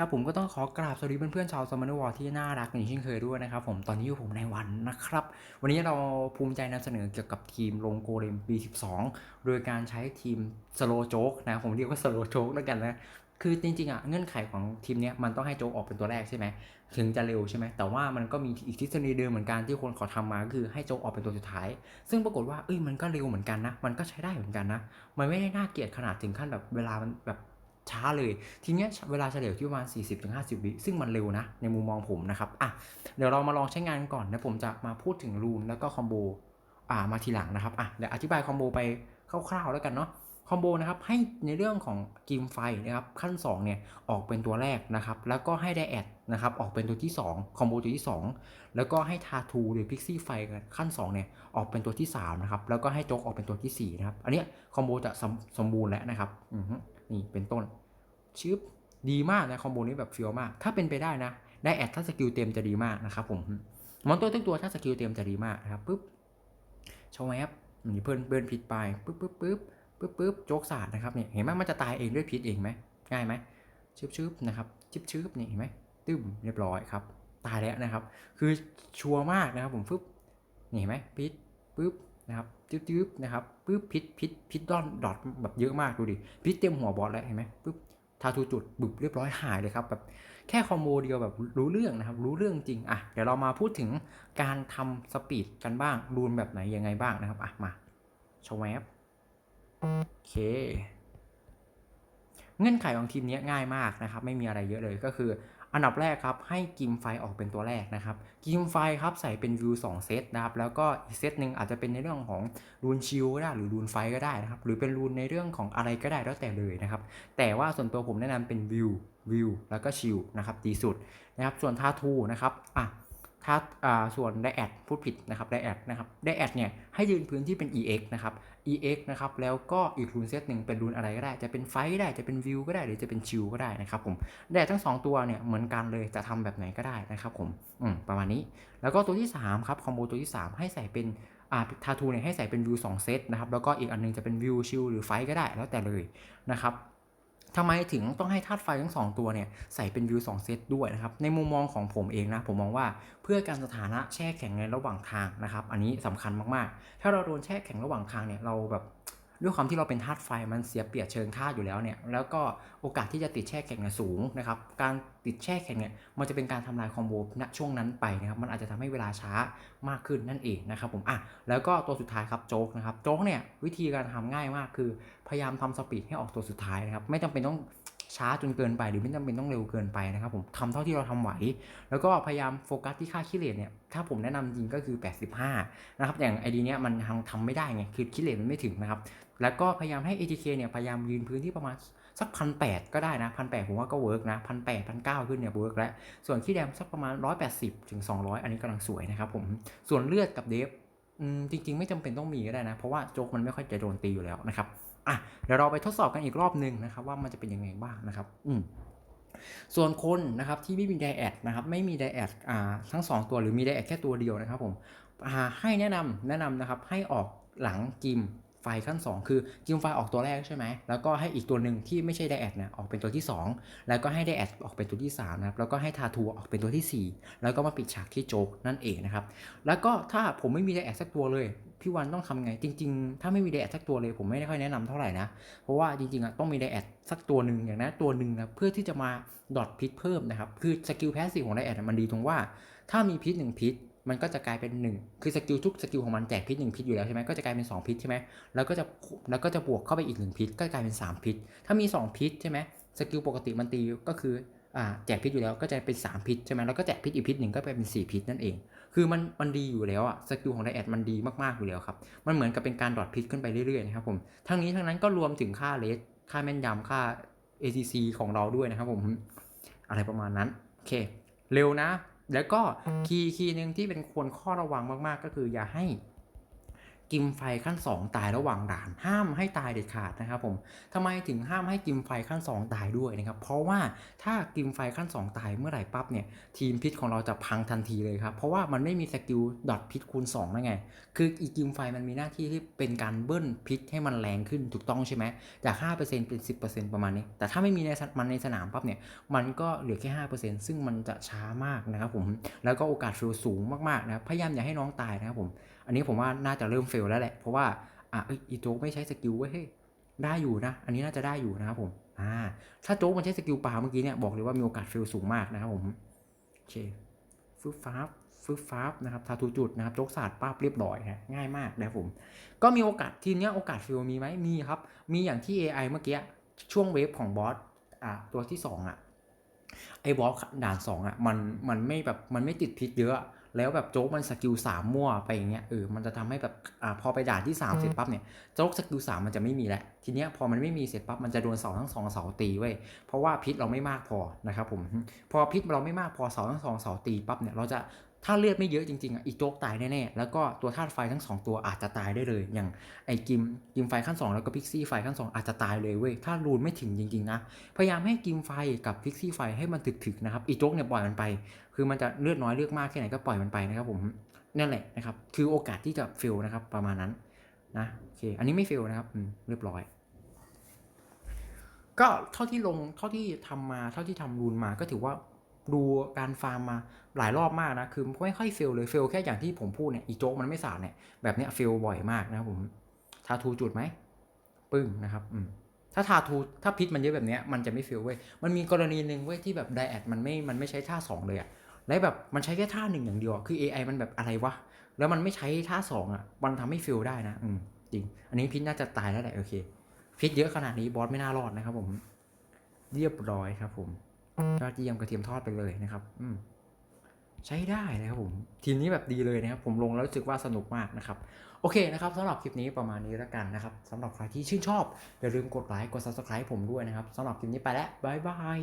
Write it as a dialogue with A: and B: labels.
A: ครับผมก็ต้องขอกราบสวัสดีเพื่อนๆชาวสมานวอร์ที่น่ารักอย่างเช่นเคยด้วยนะครับผมตอนนี้อยู่ผมในวันนะครับ วันนี้เราภูมิใจนำเสนอเกี่ยวกับทีมลงโกเลม B12 โดยการใช้ทีมสโลโจ๊กนะผมเรียกว่าสโลโจ๊กแล้วกันนะคือจริงๆอะเงื่อนไขของทีมเนี้ยมันต้องให้โจ๊กออกเป็นตัวแรกใช่ไหมถึงจะเร็วใช่ไหมแต่ว่ามันก็มีอีกทฤษฎีเดิมเหมือนกันที่คนขาทำมาคือให้โจ๊กออกเป็นตัวสุดท้าย ซึ่งปรากฏว่าเอ้ยมันก็เร็วเหมือนกันนะมันก็ใช้ได้เหมือนกันนะมันไม่ได้น่าเกลียดขนาดถึงขั้นแบบเวลามันแบบ ช้าเลยทีเนี้ยเวลาเฉลี่ยที่ประมาณ 40-50 วิซึ่งมันเร็วนะ ในมุมมองผมนะครับอะเดี๋ยวเรามาลองใช้งานกันก่อนนะผมจะมาพูดถึงรูนแล้วก็คอมโบอ่ามาทีหลังนะครับอะเดี๋ยวอธิบายคอมโบไปคร่าวๆแล้วกันเนาะคอมโบนะครับให้ในเรื่องของกิมไฟนะครับขั้น2เนี่ยออกเป็นตัวแรกนะครับแล้วก็ให้ไดแอดนะครับออกเป็นตัวที่2คอมโบตัวที่ 2 แล้วก็ให้ทาทูหรือพิกซี่ไฟขั้น2เนี่ยออกเป็นตัวที่3นะครับแล้วก็ให้โจ๊กออกเป็นตัวที่4นะครับอันนี้คอมโบจะสมสมบูรณ์แล้วนะครับอือ นี่เป็นต้นชึบดีมากนะคอมโบนี้แบบเฟียวมาก ถ้าเป็นไปได้นะ ได้แอดถ้าสกิลเต็มจะดีมากนะครับผมมอนตัวทุกตัวถ้าสกิลเต็มจะดีมากนะครับปุ๊บชวแอปนี่เพิ่นเบิร์นผิดไปปุ๊บปุ๊บปุ๊บปึ๊บปึ๊บโจกศาสตร์นะครับเนี่ยเห็นไหมมันจะตายเองด้วยพิษเองไหมง่ายไหมชึบชึบนะครับชึบชึบนี่เห็นไหมตึ้มเรียบร้อยครับตายแล้วนะครับ คือชัวร์มากนะครับผมฟึบนี่เห็นไหมพิษปึ๊บ นะครับจึ๊บจึ๊บนะครับปึ๊บพิษพิษพิษดอนดอทแบบเยอะมากดูดิพิษเต็มหัวบอสแล้วเห็นไหมปึ๊บทาทูจุดบึบเรียบร้อยหายเลยครับแบบแค่คอมโบเดียวแบบรู้เรื่องนะครับรู้เรื่องจริงอะเดี๋ยวเรามาพูดถึงการทำสปีดกันบ้างรูนแบบไหนยังไงบ้างนะครับอะมาชวแวบโอเค เงื่อนไขของทีมนี้ง่ายมากนะครับไม่มีอะไรเยอะเลยก็คือ อันดับแรกครับให้กิมไฟออกเป็นตัวแรกนะครับกิมไฟครับใส่เป็นวิว2เซตนะครับแล้วก็อีกเซตหนึ่งอาจจะเป็นในเรื่องของรูนชิลก็ได้หรือรูนไฟก็ได้นะครับหรือเป็นรูนในเรื่องของอะไรก็ได้แล้วแต่เลยนะครับแต่ว่าส่วนตัวผมแนะนำเป็นวิววิวแล้วก็ชิลนะครับดีสุดนะครับส่วนทาทูนะครับอะ ถ้าอ่าส่วนไดแอดพูดผิดนะครับไดแอดนะครับไดแอดเนี่ยให้ยืนพื้นที่เป็น EX นะครับ EX นะครับแล้วก็อีกรูนเซตหนึ่งเป็นรูนอะไรก็ได้ จะเป็นไฟก็ได้จะเป็นวิวก็ได้หรือจะเป็นชิลก็ได้นะครับผมแต่ทั้ง 2 ตัวเนี่ยเหมือนกันเลยจะทำแบบไหนก็ได้นะครับผมอืมประมาณนี้ แล้วก็ตัวที่ 3 ครับคอมโบตัวที่ 3 ให้ใส่เป็นอ่าทาทูเนี่ยให้ใส่เป็นวิว2เซตนะครับแล้วก็อีกอันนึงจะเป็นวิวชิลหรือไฟก็ได้แล้วแต่เลยนะครับ ทำไมถึงต้องให้ธาตุไฟทั้ง 2 ตัวเนี่ยใส่เป็นวิว2เซตด้วยนะครับในมุมมองของผมเองนะผมมองว่าเพื่อการสถานะแช่แข็งในระหว่างทางนะครับอันนี้สำคัญมากๆ ถ้าเราโดนแช่แข็งระหว่างทางเนี่ยเราแบบ ด้วยความที่เราเป็นธาตุไฟมันเสียเปรียบเชิงค่าอยู่แล้วเนี่ยแล้วก็โอกาสที่จะติดแช่แข็งเนี่ยสูงนะครับการติดแช่แข็งเนี่ยมันจะเป็นการทำลายคอมโบณช่วงนั้นไปนะครับมันอาจจะทำให้เวลาช้ามากขึ้นนั่นเองนะครับผมอะแล้วก็ตัวสุดท้ายครับโจ๊กนะครับโจ๊กเนี่ยวิธีการทำง่ายมากคือ พยายามทำสปีดให้ออกตัวสุดท้ายนะครับไม่จำเป็นต้อง ช้าจนเกินไปหรือไม่จำเป็นต้องเร็วเกินไปนะครับผมทำเท่าที่เราทำไหว แล้วก็พยายามโฟกัสที่ค่าคิเลตเนี่ยถ้าผมแนะนำจริงก็คือ 85 นะครับ อย่างไอดีเนี้ยมันทำทำไม่ได้ไงคือคิเลตมันไม่ถึงนะครับ แล้วก็พยายามให้ ATK เนี่ยพยายามยืนพื้นที่ประมาณสักพันแก็ได้นะพันแผมว่าก็เวิร์กนะพันแปดพันเขึ้นเนี่ยเวิร์กแล้ว ส่วนขี้แดมสักประมาณ 180ถึง200 อันนี้กำลังสวยนะครับผมส่วนเลือดกับเดฟจริง ๆ ไม่จำเป็นต้องมีก็ได้นะ เพราะว่าโจกมันไม่ค่อยจะโดนตีอยู่แล้วนะครับ อะเดี๋ยวเราไปทดสอบกันอีกรอบหนึ่งนะครับว่ามันจะเป็นยังไงบ้างนะครับอืมส่วนคนนะครับที่ไม่มีไดแอดนะครับไม่มีไดแอดอ่าทั้ง 2 ตัวหรือมีไดแอดแค่ตัวเดียวนะครับผมอ่าให้แนะนำแนะนำนะครับให้ออกหลังจิม ไฟขั้น 2 คือจิมไฟออกตัวแรกใช่ไหมแล้วก็ให้อีกตัวหนึ่งที่ไม่ใช่ไดแอดเนี่ยออกเป็นตัวที่ 2 แล้วก็ให้ไดแอดออกเป็นตัวที่3นะครับแล้วก็ให้ทาทูออกเป็นตัวที่ 4 แล้วก็มาปิดฉากที่โจ๊กนั่นเองนะครับแล้วก็ถ้าผมไม่มีไดแอดสักตัวเลยพี่วันต้องทำไงจริง ๆ ถ้าไม่มีไดแอดสักตัวเลยผมไม่ได้ค่อยแนะนำเท่าไหร่นะเพราะว่าจริงๆอะต้องมีไดแอดสักตัวหนึ่งอย่างนั้นตัวหนึ่งนะเพื่อที่จะมาดอทพิษเพิ่มนะครับคือสกิลแพสซีฟของไดแอดมันดีตรงว่า ถ้ามีพิษหนึ่งพิษ มันก็จะกลายเป็น 1 คือสกิลทุกสกิลของมันแจกพิษ1พิษอยู่แล้วใช่ไหมก็จะกลายเป็น 2 พิษใช่ไหมแล้วก็จะแล้วก็จะบวกเข้าไปอีก 1 พิษก็กลายเป็น 3 พิษ ถ้ามี 2 พิษใช่ไหมสกิลปกติมันตีก็คืออ่าแจกพิษอยู่แล้วก็จะเป็น 3 พิษใช่ไหมแล้วก็แจกพิษอีกพิษหนึ่งก็เป็น 4 พิษนั่นเอง คือมันมันดีอยู่แล้วอะสกิลของไดแอดมันดีมากๆอยู่แล้วครับมันเหมือนกับเป็นการดอทพิษขึ้นไปเรื่อยๆนะครับผมทั้งนี้ทั้งนั้นก็รวมถึงค่าเลสค่าแม่นยำค่า ATC ของเราด้วยนะครับผมอะไรประมาณนั้นโอเค เร็วนะ แล้วก็คีย์คีย์หนึ่งที่เป็นควรข้อระวังมากๆ ก็คืออย่าให้ กิมไฟขั้น 2 ตายระหว่างด่าน ห้ามให้ตายเด็ดขาดนะครับผมทำไมถึงห้ามให้กิมไฟขั้น 2 ตายด้วยนะครับเพราะว่าถ้ากิมไฟขั้น 2 ตายเมื่อไหร่ปั๊บเนี่ยทีมพิษของเราจะพังทันทีเลยครับเพราะว่ามันไม่มีสกิลดอทพิษคูณ2นั่นไง คืออีกิมไฟมันมีหน้าที่ที่เป็นการเบิ้ลพิษให้มันแรงขึ้นถูกต้องใช่ไหมจาก 5%เป็น 10%ประมาณนี้ แต่ถ้าไม่มีในสมันในสนามปั๊บเนี่ยมันก็เหลือแค่ 5%ซึ่งมันจะช้ามากนะครับผมแล้วก็โอกาสเฟลสูงมากๆนะครับพยายามอย่าให้น้องตายนะครับผมอันนี้ผมว่าน่าจะเริ่มเฟลแล้วแหละ เพราะว่าอะอีโจ๊กไม่ใช้สกิลเว้ยเฮ้ยได้อยู่นะ อันนี้น่าจะได้อยู่นะครับผมอ่าถ้าโจ๊กมันใช้สกิลปลาเมื่อกี้เนี่ยบอกเลยว่ามีโอกาสเฟลสูงมากนะครับผมโอเคฟึบฟ้าบฟึบฟ้าบนะครับทาทูจุดนะครับโจ๊กศาสตร์ป้าบเรียบร้อยฮะง่ายมากนะครับผมก็มีโอกาสทีเนี้ยโอกาสฟิลมีไหมมีครับ มีอย่างที่ AI เมื่อกี้ช่วงเวฟของบอสอะตัวที่2อะไอ้บอสด่าน2อะมันมันไม่แบบมันไม่ติดพิษเยอะ แล้วแบบโจ๊กมันสกิลสามมั่วไปอย่างเงี้ยเออมันจะทำให้แบบอ่าพอไปด่านที่3เสร็จปั๊บเนี่ยโจ๊กสกิลสามมันจะไม่มีแล้วทีเนี้ยพอมันไม่มีเสร็จปั๊บมันจะโดนเสาทั้งสองเสาตีเว้ยเพราะว่าพิษเราไม่มากพอนะครับผมพอพิษเราไม่มากพอเสาทั้งสองเสาตีปั๊บเนี่ยเราจะถ้าเลือดไม่เยอะจริงๆอะอีโจ๊กตายแน่ๆ แล้วก็ตัวธาตุไฟทั้ง 2 ตัวอาจจะตายได้เลย อย่างไอ้กิมกิมไฟขั้น 2 แล้วก็พิกซี่ไฟขั้น 2 อาจจะตายเลยเว้ย ถ้ารูนไม่ถึงจริงๆนะ พยายามให้กิมไฟกับพิกซี่ไฟให้มันถึกๆนะครับ อีโจ๊กเนี่ยปล่อยมันไป คือมันจะเลือดน้อยเลือดมากแค่ไหนก็ปล่อยมันไปนะครับผมนั่นแหละนะครับ คือโอกาสที่จะเฟลนะครับประมาณนั้นนะโอเค อันนี้ไม่เฟลนะครับเรียบร้อย ก็เท่าที่ลงเท่าที่ทำมาเท่าที่ทำรูนมาก็ถือว่า ดูการฟาร์มมาหลายรอบมากนะ คือไม่ค่อยเฟลเลยเฟลแค่อย่างที่ผมพูดเนี่ยอีโจ๊กมันไม่สาดเนี่ยแบบเนี้ยเฟลบ่อยมากนะผมทาทูจุดไหมปึ้งนะครับอืมถ้าทาทูถ้าพิษมันเยอะแบบเนี้ยมันจะไม่เฟลเว้ยมันมีกรณีหนึ่งเว้ยที่แบบไดแอดมันไม่มันไม่ใช้ท่าสองเลยอะแล้วแบบมันใช้แค่ท่าหนึ่งอย่างเดียวคือ AI มันแบบอะไรวะแล้วมันไม่ใช้ท่าสองอะมันทำให้เฟลได้นะอืมจริง อันนี้พิษน่าจะตายแล้วแหละโอเคพิษเยอะขนาดนี้บอสไม่น่ารอดนะครับผมเรียบร้อยครับผม ยอดเยี่ยมกระเทียมทอดไปเลยนะครับ อืมใช้ได้นะครับผมทีมนี้แบบดีเลยนะครับ ผมลงแล้วรู้สึกว่าสนุกมากนะครับโอเคนะครับสำหรับคลิปนี้ประมาณนี้แล้วกันนะครับสำหรับใครที่ชื่นชอบอย่าลืมกดไลค์กด subscribe ผมด้วยนะครับสำหรับคลิปนี้ไปแล้วบ๊ายบาย